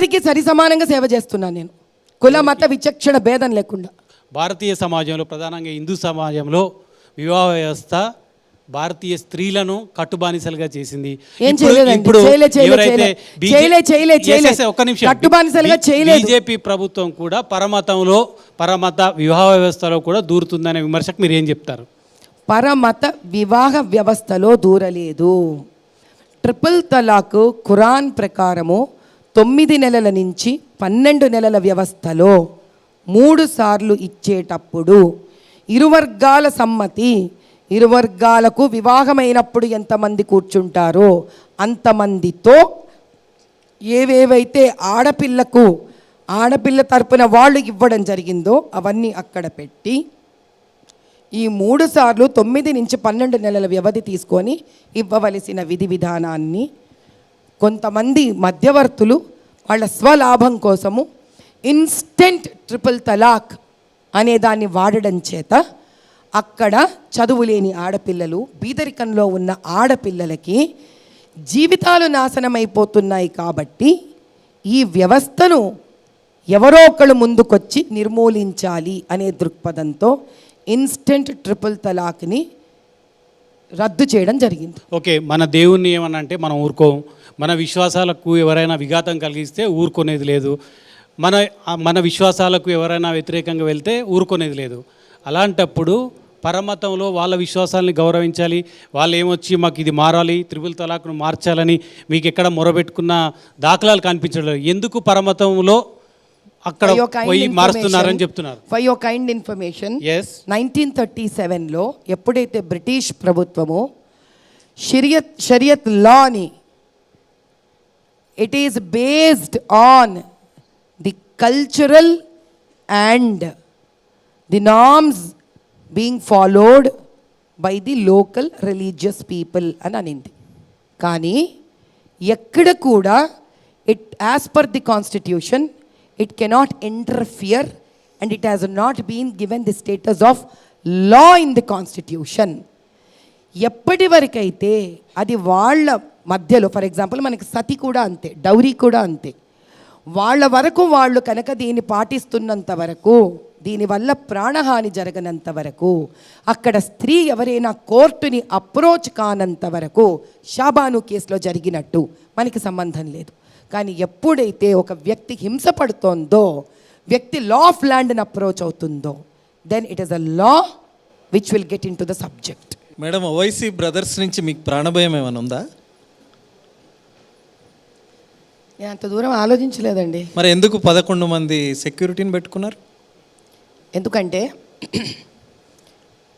అందరికీ సరి సమానంగా సేవ చేస్తున్నాను నేను. కుల మత విచక్షణ భేదం లేకుండా. భారతీయ సమాజంలో ప్రధానంగా హిందూ సమాజంలో వివాహ వ్యవస్థ భారతీయ స్త్రీలను కట్టుబానిసలుగా చేసింది. ఏం. ఇప్పుడు ఎవరైతే ఒక్క నిమిషం. కట్టుబానిసలుగా చేయలేదు. బీజేపీ ప్రభుత్వం కూడా పరమతంలో పరమత వివాహ వ్యవస్థలో కూడా దూరుతుందనే విమర్శకు మీరు ఏం చెప్తారు? పరమత వివాహ వ్యవస్థలో దూరలేదు. ట్రిపుల్ తలాక్ ఖురాన్ ప్రకారము తొమ్మిది నెలల నుంచి పన్నెండు నెలల వ్యవస్థలో మూడు సార్లు ఇచ్చేటప్పుడు ఇరువర్గాల సమ్మతి ఇరువర్గాలకు వివాహమైనప్పుడు ఎంతమంది కూర్చుంటారో అంతమందితో ఏవేవైతే ఆడపిల్లకు ఆడపిల్ల తరపున వాళ్ళు ఇవ్వడం జరిగిందో అవన్నీ అక్కడ పెట్టి ఈ మూడు సార్లు తొమ్మిది నుంచి పన్నెండు నెలల వ్యవధి తీసుకొని ఇవ్వవలసిన విధి విధానాన్ని కొంతమంది మధ్యవర్తులు వాళ్ళ స్వలాభం కోసము ఇన్స్టెంట్ ట్రిపుల్ తలాక్ అనే దాన్ని వాడడం చేత అక్కడ చదువు లేని ఆడపిల్లలు బీదరికంలో ఉన్న ఆడపిల్లలకి జీవితాలు నాశనమైపోతున్నాయి కాబట్టి ఈ వ్యవస్థను ఎవరో ఒకళ్ళు ముందుకొచ్చి నిర్మూలించాలి అనే దృక్పథంతో ఇన్స్టెంట్ ట్రిపుల్ తలాక్ని రద్దు చేయడం జరిగింది. ఓకే మన దేవుణ్ణి ఏమనంటే మనం ఊరుకోం. మన విశ్వాసాలకు ఎవరైనా విఘాతం కలిగిస్తే ఊరుకునేది లేదు. మన మన విశ్వాసాలకు ఎవరైనా వ్యతిరేకంగా వెళ్తే ఊరుకునేది లేదు. అలాంటప్పుడు పరమతంలో వాళ్ళ విశ్వాసాలని గౌరవించాలి. వాళ్ళు ఏమొచ్చి మాకు ఇది మారాలి త్రిపుల్ తలాక్ను మార్చాలని మీకు ఎక్కడ మొరబెట్టుకున్న దాఖలాలు కనిపించడం ఎందుకు పరమతంలో అక్కడ పోయి మారుస్తున్నారని చెప్తున్నారు. For your kind information, as nineteen thirty సెవెన్లో ఎప్పుడైతే బ్రిటిష్ ప్రభుత్వము షరియత్ షరియత్ లాని it is based on the cultural and the norms being followed by the local religious people అని అనింది. కానీ ఎక్కడ కూడా it as per the constitution it cannot interfere and it has not been given the status of law in the constitution ఎప్పటి వరకైతే అది వాళ్ళ మధ్యలో ఫర్ ఎగ్జాంపుల్ మనకి సతి కూడా అంతే డౌరీ కూడా అంతే. వాళ్ళ వరకు వాళ్ళు కనుక దీన్ని పాటిస్తున్నంత వరకు దీనివల్ల ప్రాణహాని జరగనంత వరకు అక్కడ స్త్రీ ఎవరైనా కోర్టుని అప్రోచ్ కానంత వరకు షాబాను కేసులో జరిగినట్టు మనకి సంబంధం లేదు. కానీ ఎప్పుడైతే ఒక వ్యక్తి హింస పడుతోందో వ్యక్తి లా ఆఫ్ ల్యాండ్ని అప్రోచ్ అవుతుందో then it is a law which will get in to the subject madam Owaisi brothers నుంచి మీకు ప్రాణభయం ఏమైనా ఉందా? నేను అంత దూరం ఆలోచించలేదండి. మరి ఎందుకు పదకొండు మంది సెక్యూరిటీని పెట్టుకున్నారు? ఎందుకంటే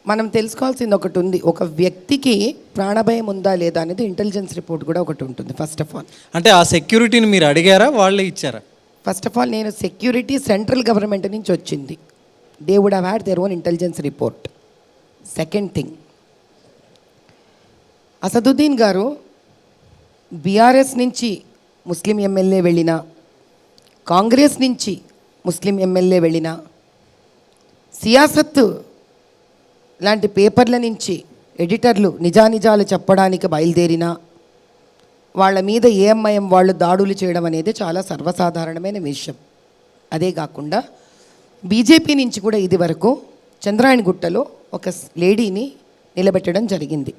మనం తెలుసుకోవాల్సింది ఒకటి ఉంది. ఒక వ్యక్తికి ప్రాణభయం ఉందా లేదా అనేది ఇంటెలిజెన్స్ రిపోర్ట్ కూడా ఒకటి ఉంటుంది ఫస్ట్ ఆఫ్ ఆల్ అంటే ఆ సెక్యూరిటీని మీరు అడిగారా వాళ్ళే ఇచ్చారా? ఫస్ట్ ఆఫ్ ఆల్ నేను సెక్యూరిటీ సెంట్రల్ గవర్నమెంట్ నుంచి వచ్చింది. They would have had their own intelligence report second thing Asaduddin గారు బీఆర్ఎస్ నుంచి ముస్లిం ఎమ్మెల్యే వెళ్ళినా కాంగ్రెస్ నుంచి ముస్లిం ఎమ్మెల్యే వెళ్ళినా సియాసత్ లాంటి పేపర్ల నుంచి ఎడిటర్లు నిజానిజాలు చెప్పడానికి బయలుదేరినా వాళ్ళ మీద ఏఎంఐఎం వాళ్ళు దాడులు చేయడం అనేది చాలా సర్వసాధారణమైన విషయం. అదే కాకుండా బీజేపీ నుంచి కూడా ఇది వరకు చంద్రాయణగుట్టలో ఒక లేడీని నిలబెట్టడం జరిగింది.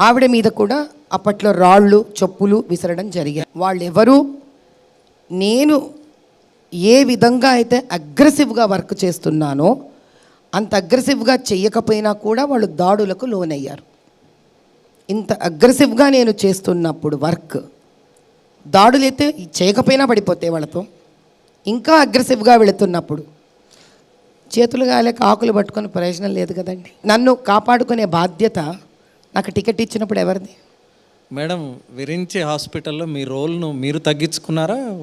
ఆవిడ మీద కూడా అప్పట్లో రాళ్ళు చెప్పులు విసరడం జరిగాయి. వాళ్ళెవరూ నేను ఏ విధంగా అయితే అగ్రెసివ్గా వర్క్ చేస్తున్నానో అంత అగ్రెసివ్గా చేయకపోయినా కూడా వాళ్ళు దాడులకు లోనయ్యారు. ఇంత అగ్రెసివ్గా నేను చేస్తున్నప్పుడు వర్క్ దాడులైతే చేయకపోయినా పడిపోతాయి వాళ్ళతో. ఇంకా అగ్రెసివ్గా వెళుతున్నప్పుడు చేతులు కాలేక ఆకులు పట్టుకొని ప్రయోజనం లేదు కదండి. నన్ను కాపాడుకునే బాధ్యత నాకు టికెట్ ఇచ్చినప్పుడు ఎవరిది? మేడం విరించి హాస్పిటల్లో మీ రోల్ను మీరు తగ్గించుకున్నారా?